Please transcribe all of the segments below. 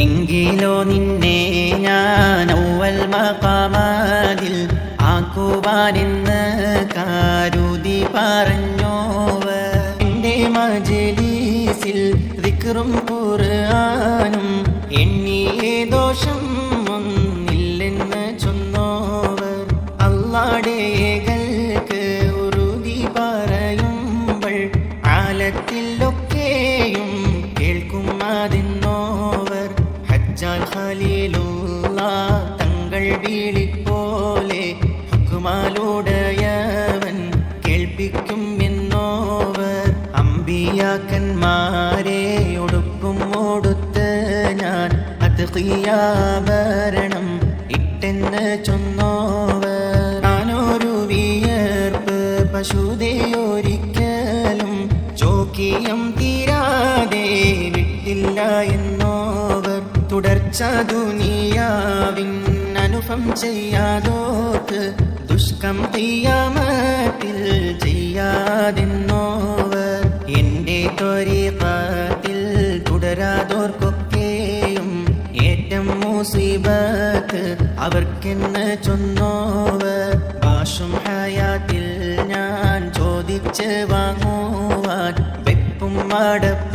എങ്കിലോ നിന്നെ ഞാൻ ഔവൽ മകാമാതിൽ ആക്കുവാനെന്ന് കാരുതി പറഞ്ഞോവ്. എന്റെ മജലീസിൽ വിക്രം കുറാനും എണ്ണിയേ ദോഷം വീളിപ്പോലെ ഹുക്കുമാലുടയവൻ കേൾപ്പിക്കും എന്നോവർ അമ്പിയാക്കന്മാരെ ഒടുക്കും ഓടുത്ത് ഞാൻ അത് ഖിയാഭരണം ഇട്ടെന്ന് ചൊന്നോവർ ഞാനൊരു വിയർപ്പ് പശുതയൊരിക്കലും ചോക്കിയം തീരാതെ വിട്ടില്ല എന്നോവർ തുടർച്ച ദുനിയാവിൻ അനുഭം ചെയ്യാതോക്ക് ദുഷ്കം തീയാമത്തിൽ ചെയ്യാതിന്നോവർ എന്റെ ത്വരികത്തിൽ തുടരാതോർക്കൊക്കെയും ഏറ്റം മുസീബത്ത് അവർക്കെന്ന് ചൊന്നോവർ ഭാഷും ഹയാത്തിൽ ഞാൻ ചോദിച്ച് വാങ്ങുവാൻ വെപ്പും മടപ്പും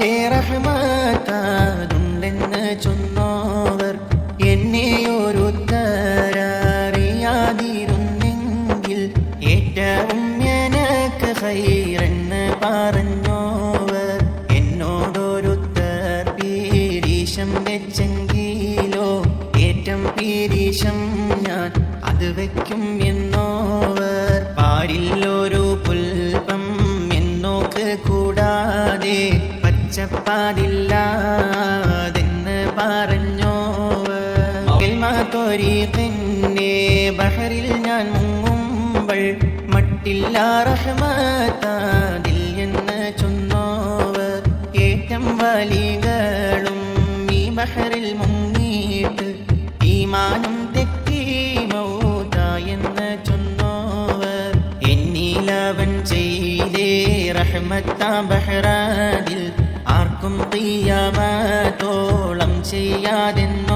അള്ളാന്റെ റഹ്മത്താതുണ്ടെന്ന് ചൊന്നോവർ എന്നെ ഒരു അറിയാതിരുന്നെങ്കിൽ ഏറ്റവും എനക്ക് ഹൈറെന്ന് പറഞ്ഞോവർ എന്നോടൊരു പീരീശം വെച്ചെങ്കിലോ ഏറ്റം പീരീശം ഞാൻ അത് വെക്കും എന്നോവർ പാരില്ലൊരു പച്ചപ്പാതില്ലാതെന്ന് പറഞ്ഞോവർ തൊരീഖിന്റെ ബഹറിൽ ഞാൻ മുങ്ങുമ്പോൾ മട്ടില്ല റഹ്മത്താതിൽ എന്ന് ചൊന്നോവർ ഏറ്റം വലികളും ഈ ബഹറിൽ മുങ്ങിയിട്ട് ഈമാനം തെറ്റി മൗതായെന്ന് ചൊന്നോവർ എന്നിലവൻ ചെയ്തേ റഹ്മത്താ ബഹ്റാദിൽ ആർക്കും തീയാമത്തോളം ചെയ്യാതെന്നോ